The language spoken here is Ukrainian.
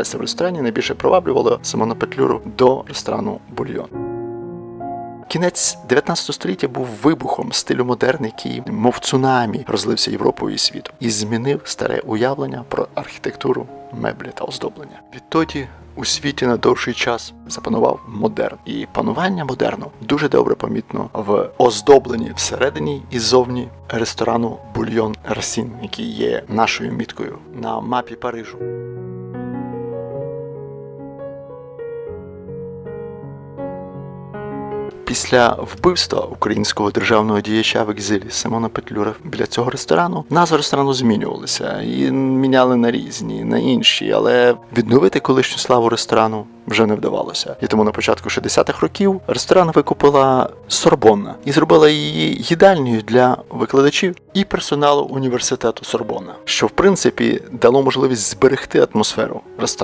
еспресо в ресторані найбільше приваблювало Симона Петлюру до ресторану Бульйон. Кінець 19 століття був вибухом стилю модерн, який, мов цунамі, розлився Європою і світом і змінив старе уявлення про архітектуру, меблі та оздоблення. Відтоді у світі на довший час запанував модерн, і панування модерну дуже добре помітно в оздобленні всередині і ззовні ресторану Бульйон Расін, який є нашою міткою на мапі Парижу. Після вбивства українського державного діяча в екзилі Симона Петлюра біля цього ресторану назви ресторану змінювалися і міняли на різні, на інші, але відновити колишню славу ресторану вже не вдавалося. І тому на початку 60-х років ресторан викупила Сорбонна і зробила її їдальнею для викладачів і персоналу університету Сорбонна, що в принципі дало можливість зберегти атмосферу ресторану.